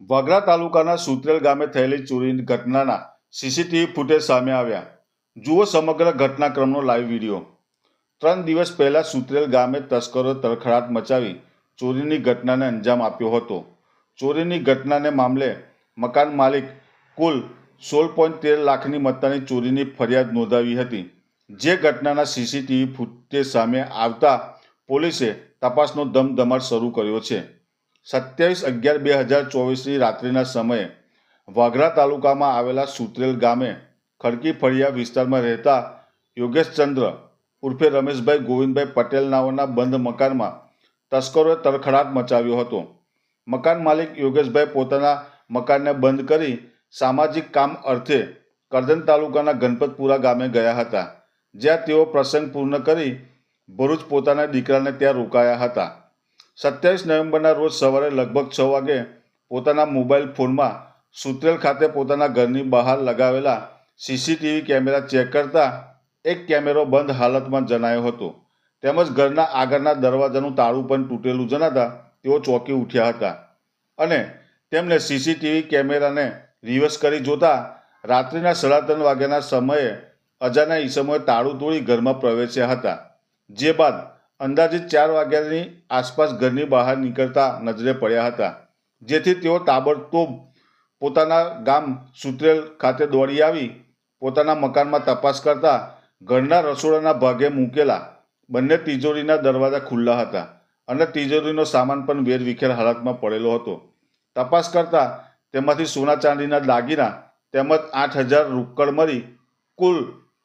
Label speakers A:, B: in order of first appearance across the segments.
A: વાગરા તાલુકાના સુત્રેલ ગામે થયેલી ચોરીની ઘટનાના સીસીટીવી ફૂટેજ સામે આવ્યા. જુઓ સમગ્ર ઘટનાક્રમનો લાઈવ વીડિયો. ત્રણ દિવસ પહેલા સુત્રેલ ગામે તસ્કરો તરખડાટ મચાવી ચોરીની ઘટનાને અંજામ આપ્યો હતો. ચોરીની ઘટનાને મામલે મકાન માલિક કુલ સોળ પોઈન્ટ તેર લાખની મત્તાની ચોરીની ફરિયાદ નોંધાવી હતી. જે ઘટનાના સીસીટીવી ફૂટેજ સામે આવતા પોલીસે તપાસનો ધમધમાટ શરૂ કર્યો છે. સત્યાવીસ અગિયાર બે હજાર ચોવીસની રાત્રિના સમયે વાઘરા તાલુકામાં આવેલા સુત્રેલ ગામે ખડકી ફળિયા વિસ્તારમાં રહેતા યોગેશચંદ્ર ઉર્ફે રમેશભાઈ ગોવિંદભાઈ પટેલ નાઓના બંધ મકાનમાં તસ્કરોએ તરખડાટ મચાવ્યો હતો. મકાન માલિક યોગેશભાઈ પોતાના મકાનને બંધ કરી સામાજિક કામ અર્થે કરજણ તાલુકાના ગણપતપુરા ગામે ગયા હતા. જ્યાં તેઓ પ્રસંગ પૂર્ણ કરી ભરૂચ પોતાના દીકરાને ત્યાં રોકાયા હતા. સત્યાવીસ નવેમ્બરના રોજ સવારે લગભગ છ વાગે પોતાના મોબાઈલ ફોનમાં સુત્રેલ ખાતે પોતાના ઘરની બહાર લગાવેલા સીસીટીવી કેમેરા ચેક કરતા એક કેમેરો બંધ હાલતમાં જણાયો હતો. તેમજ ઘરના આગળના દરવાજાનું તાળું પણ તૂટેલું જણાતા તેઓ ચોંકી ઉઠ્યા હતા અને તેમને સીસીટીવી કેમેરાને રિવર્સ કરી જોતા રાત્રિના સાડા ત્રણ વાગ્યાના સમયે અજાના ઈસમોએ તાળું તોડી ઘરમાં પ્રવેશ્યા હતા. જે બાદ અંદાજિત ચાર વાગ્યાની આસપાસ ઘરની બહાર નીકળતા નજરે પડ્યા હતા, જેથી તેઓ તાબડતોબ પોતાના ગામ સુત્રેલ ખાતે દોડી આવી, પોતાના મકાનમાં તપાસ કરતા ઘરના રસોડાના ભાગે મૂકેલા બંને તિજોરીના દરવાજા ખુલ્લા હતા અને તિજોરીનો સામાન પણ વેરવિખેર હાલતમાં પડેલો હતો. તપાસ કરતા તેમાંથી સોના ચાંદીના દાગીના તેમજ આઠ હજાર રોકડ મળી કુલ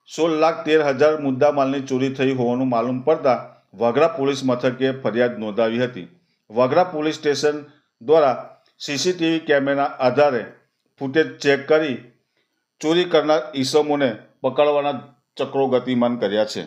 A: સોળ લાખ તેર હજાર મુદ્દામાલની ચોરી થઈ હોવાનું માલુમ પડતા વાગરા પોલીસ મથકે ફરિયાદ નોંધાવી હતી. વાગરા પોલીસ સ્ટેશન દ્વારા સીસીટીવી કેમેરા આધારે ફૂટેજ ચેક કરી ચોરી કરનાર ઈસમોને પકડવાના ચક્રો ગતિમાન કર્યા છે.